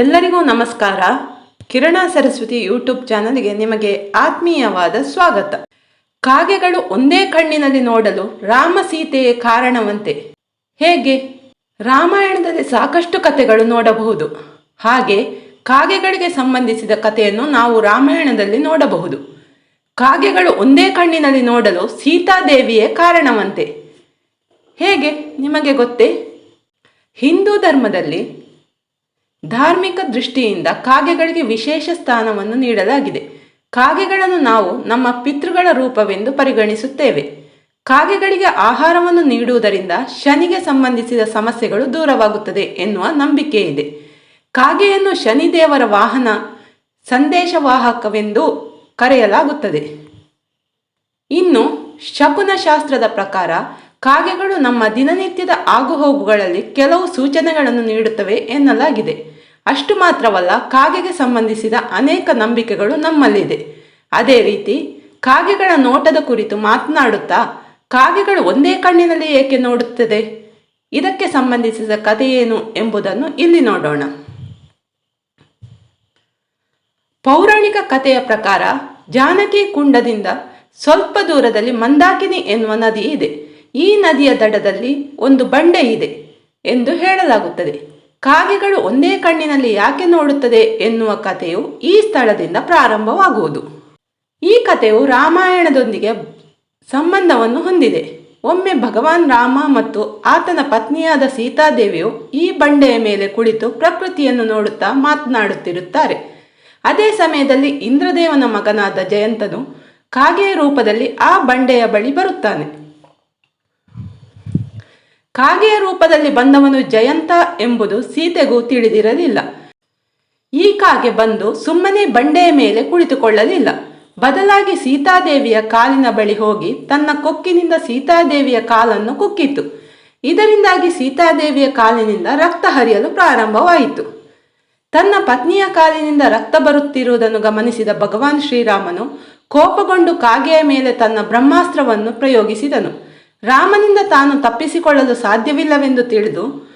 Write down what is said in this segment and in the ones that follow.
ಎಲ್ಲರಿಗೂ ನಮಸ್ಕಾರ. ಕಿರಣ ಸರಸ್ವತಿ ಯೂಟ್ಯೂಬ್ ಚಾನಲ್ಗೆ ನಿಮಗೆ ಆತ್ಮೀಯವಾದ ಸ್ವಾಗತ. ಕಾಗೆಗಳು ಒಂದೇ ಕಣ್ಣಿನಲ್ಲಿ ನೋಡಲು ರಾಮ ಸೀತೆಯೇ ಕಾರಣವಂತೆ. ಹೇಗೆ? ರಾಮಾಯಣದಲ್ಲಿ ಸಾಕಷ್ಟು ಕಥೆಗಳು ನೋಡಬಹುದು. ಹಾಗೆ ಕಾಗೆಗಳಿಗೆ ಸಂಬಂಧಿಸಿದ ಕಥೆಯನ್ನು ನಾವು ರಾಮಾಯಣದಲ್ಲಿ ನೋಡಬಹುದು. ಕಾಗೆಗಳು ಒಂದೇ ಕಣ್ಣಿನಲ್ಲಿ ನೋಡಲು ಸೀತಾದೇವಿಯೇ ಕಾರಣವಂತೆ. ಹೇಗೆ? ನಿಮಗೆ ಗೊತ್ತೇ? ಹಿಂದೂ ಧರ್ಮದಲ್ಲಿ ಧಾರ್ಮಿಕ ದೃಷ್ಟಿಯಿಂದ ಕಾಗೆಗಳಿಗೆ ವಿಶೇಷ ಸ್ಥಾನವನ್ನು ನೀಡಲಾಗಿದೆ. ಕಾಗೆಗಳನ್ನು ನಾವು ನಮ್ಮ ಪಿತೃಗಳ ರೂಪವೆಂದು ಪರಿಗಣಿಸುತ್ತೇವೆ. ಕಾಗೆಗಳಿಗೆ ಆಹಾರವನ್ನು ನೀಡುವುದರಿಂದ ಶನಿಗೆ ಸಂಬಂಧಿಸಿದ ಸಮಸ್ಯೆಗಳು ದೂರವಾಗುತ್ತದೆ ಎನ್ನುವ ನಂಬಿಕೆ ಇದೆ. ಕಾಗೆಯನ್ನು ಶನಿದೇವರ ವಾಹನ, ಸಂದೇಶವಾಹಕವೆಂದು ಕರೆಯಲಾಗುತ್ತದೆ. ಇನ್ನು ಶಕುನ ಶಾಸ್ತ್ರದ ಪ್ರಕಾರ ಕಾಗೆಗಳು ನಮ್ಮ ದಿನನಿತ್ಯದ ಆಗುಹೋಗುಗಳಲ್ಲಿ ಕೆಲವು ಸೂಚನೆಗಳನ್ನು ನೀಡುತ್ತವೆ ಎನ್ನಲಾಗಿದೆ. ಅಷ್ಟು ಮಾತ್ರವಲ್ಲ, ಕಾಗೆಗೆ ಸಂಬಂಧಿಸಿದ ಅನೇಕ ನಂಬಿಕೆಗಳು ನಮ್ಮಲ್ಲಿದೆ. ಅದೇ ರೀತಿ, ಕಾಗೆಗಳ ನೋಟದ ಕುರಿತು ಮಾತನಾಡುತ್ತಾ, ಕಾಗೆಗಳು ಒಂದೇ ಕಣ್ಣಿನಲ್ಲಿ ಏಕೆ ನೋಡುತ್ತದೆ? ಇದಕ್ಕೆ ಸಂಬಂಧಿಸಿದ ಕಥೆಯೇನು ಎಂಬುದನ್ನು ಇಲ್ಲಿ ನೋಡೋಣ. ಪೌರಾಣಿಕ ಕಥೆಯ ಪ್ರಕಾರ, ಜಾನಕಿ ಕುಂಡದಿಂದ ಸ್ವಲ್ಪ ದೂರದಲ್ಲಿ ಮಂದಾಕಿನಿ ಎನ್ನುವ ನದಿ ಇದೆ. ಈ ನದಿಯ ದಡದಲ್ಲಿ ಒಂದು ಬಂಡೆ ಇದೆ ಎಂದು ಹೇಳಲಾಗುತ್ತದೆ. ಕಾಗೆಗಳು ಒಂದೇ ಕಣ್ಣಿನಲ್ಲಿ ಯಾಕೆ ನೋಡುತ್ತದೆ ಎನ್ನುವ ಕಥೆಯು ಈ ಸ್ಥಳದಿಂದ ಪ್ರಾರಂಭವಾಗುವುದು. ಈ ಕಥೆಯು ರಾಮಾಯಣದೊಂದಿಗೆ ಸಂಬಂಧವನ್ನು ಹೊಂದಿದೆ. ಒಮ್ಮೆ ಭಗವಾನ್ ರಾಮ ಮತ್ತು ಆತನ ಪತ್ನಿಯಾದ ಸೀತಾದೇವಿಯು ಈ ಬಂಡೆಯ ಮೇಲೆ ಕುಳಿತು ಪ್ರಕೃತಿಯನ್ನು ನೋಡುತ್ತಾ ಮಾತನಾಡುತ್ತಿರುತ್ತಾರೆ. ಅದೇ ಸಮಯದಲ್ಲಿ ಇಂದ್ರದೇವನ ಮಗನಾದ ಜಯಂತನು ಕಾಗೆಯ ರೂಪದಲ್ಲಿ ಆ ಬಂಡೆಯ ಬಳಿ ಬರುತ್ತಾನೆ. ಕಾಗೆಯ ರೂಪದಲ್ಲಿ ಬಂದವನು ಜಯಂತ ಎಂಬುದು ಸೀತೆಗೂ ತಿಳಿದಿರಲಿಲ್ಲ. ಈ ಕಾಗೆ ಬಂದು ಸುಮ್ಮನೆ ಬಂಡೆಯ ಮೇಲೆ ಕುಳಿತುಕೊಳ್ಳಲಿಲ್ಲ. ಬದಲಾಗಿ ಸೀತಾದೇವಿಯ ಕಾಲಿನ ಬಳಿ ಹೋಗಿ ತನ್ನ ಕೊಕ್ಕಿನಿಂದ ಸೀತಾದೇವಿಯ ಕಾಲನ್ನು ಕುಕ್ಕಿತು ಇದರಿಂದಾಗಿ ಸೀತಾದೇವಿಯ ಕಾಲಿನಿಂದ ರಕ್ತ ಹರಿಯಲು ಪ್ರಾರಂಭವಾಯಿತು. ತನ್ನ ಪತ್ನಿಯ ಕಾಲಿನಿಂದ ರಕ್ತ ಬರುತ್ತಿರುವುದನ್ನು ಗಮನಿಸಿದ ಭಗವಾನ್ ಶ್ರೀರಾಮನು ಕೋಪಗೊಂಡು ಕಾಗೆಯ ಮೇಲೆ ತನ್ನ ಬ್ರಹ್ಮಾಸ್ತ್ರವನ್ನು ಪ್ರಯೋಗಿಸಿದನು. ರಾಮನಿಂದ ತಾನು ತಪ್ಪಿಸಿಕೊಳ್ಳಲು ಸಾಧ್ಯವಿಲ್ಲವೆಂದು ತಿಳಿದು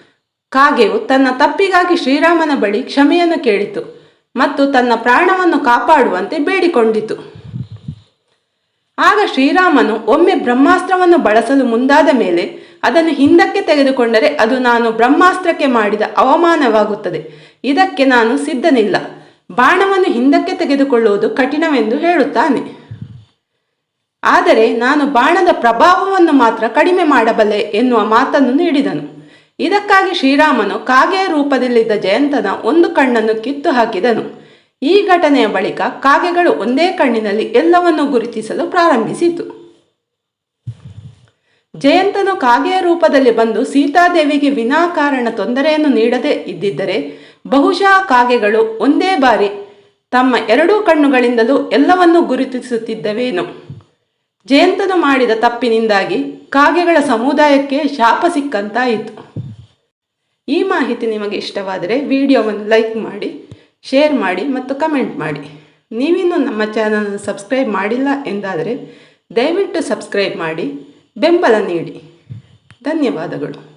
ಕಾಗೆಯು ತನ್ನ ತಪ್ಪಿಗಾಗಿ ಶ್ರೀರಾಮನ ಬಳಿ ಕ್ಷಮೆಯನ್ನು ಕೇಳಿತು ಮತ್ತು ತನ್ನ ಪ್ರಾಣವನ್ನು ಕಾಪಾಡುವಂತೆ ಬೇಡಿಕೊಂಡಿತು. ಆಗ ಶ್ರೀರಾಮನು ಒಮ್ಮೆ ಬ್ರಹ್ಮಾಸ್ತ್ರವನ್ನು ಬಳಸಲು ಮುಂದಾದ ಮೇಲೆ ಅದನ್ನು ಹಿಂದಕ್ಕೆ ತೆಗೆದುಕೊಂಡರೆ ಅದು ನಾನು ಬ್ರಹ್ಮಾಸ್ತ್ರಕ್ಕೆ ಮಾಡಿದ ಅವಮಾನವಾಗುತ್ತದೆ. ಇದಕ್ಕೆ ನಾನು ಸಿದ್ಧನಿಲ್ಲ. ಬಾಣವನ್ನು ಹಿಂದಕ್ಕೆ ತೆಗೆದುಕೊಳ್ಳುವುದು ಕಠಿಣವೆಂದು ಹೇಳುತ್ತಾನೆ. ಆದರೆ ನಾನು ಬಾಣದ ಪ್ರಭಾವವನ್ನು ಮಾತ್ರ ಕಡಿಮೆ ಮಾಡಬಲ್ಲೆ ಎನ್ನುವ ಮಾತನ್ನು ನೀಡಿದನು. ಇದಕ್ಕಾಗಿ ಶ್ರೀರಾಮನು ಕಾಗೆಯ ರೂಪದಲ್ಲಿದ್ದ ಜಯಂತನ ಒಂದು ಕಣ್ಣನ್ನು ಕಿತ್ತು ಹಾಕಿದನು. ಈ ಘಟನೆಯ ಬಳಿಕ ಕಾಗೆಗಳು ಒಂದೇ ಕಣ್ಣಿನಲ್ಲಿ ಎಲ್ಲವನ್ನೂ ಗುರುತಿಸಲು ಪ್ರಾರಂಭಿಸಿತು. ಜಯಂತನು ಕಾಗೆಯ ರೂಪದಲ್ಲಿ ಬಂದು ಸೀತಾದೇವಿಗೆ ವಿನಾಕಾರಣ ತೊಂದರೆಯನ್ನು ನೀಡದೇ ಇದ್ದಿದ್ದರೆ ಬಹುಶಃ ಕಾಗೆಗಳು ಒಂದೇ ಬಾರಿ ತಮ್ಮ ಎರಡೂ ಕಣ್ಣುಗಳಿಂದಲೂ ಎಲ್ಲವನ್ನೂ ಗುರುತಿಸುತ್ತಿದ್ದವೇನು. ಜಯಂತನು ಮಾಡಿದ ತಪ್ಪಿನಿಂದಾಗಿ ಕಾಗೆಗಳ ಸಮುದಾಯಕ್ಕೆ ಶಾಪ ಸಿಕ್ಕಂತಾಯಿತು. ಈ ಮಾಹಿತಿ ನಿಮಗೆ ಇಷ್ಟವಾದರೆ ವಿಡಿಯೋವನ್ನು ಲೈಕ್ ಮಾಡಿ, ಶೇರ್ ಮಾಡಿ ಮತ್ತು ಕಮೆಂಟ್ ಮಾಡಿ. ನೀವಿನ್ನೂ ನಮ್ಮ ಚಾನಲನ್ನು ಸಬ್ಸ್ಕ್ರೈಬ್ ಮಾಡಿಲ್ಲ ಎಂದಾದರೆ ದಯವಿಟ್ಟು ಸಬ್ಸ್ಕ್ರೈಬ್ ಮಾಡಿ, ಬೆಂಬಲ ನೀಡಿ. ಧನ್ಯವಾದಗಳು.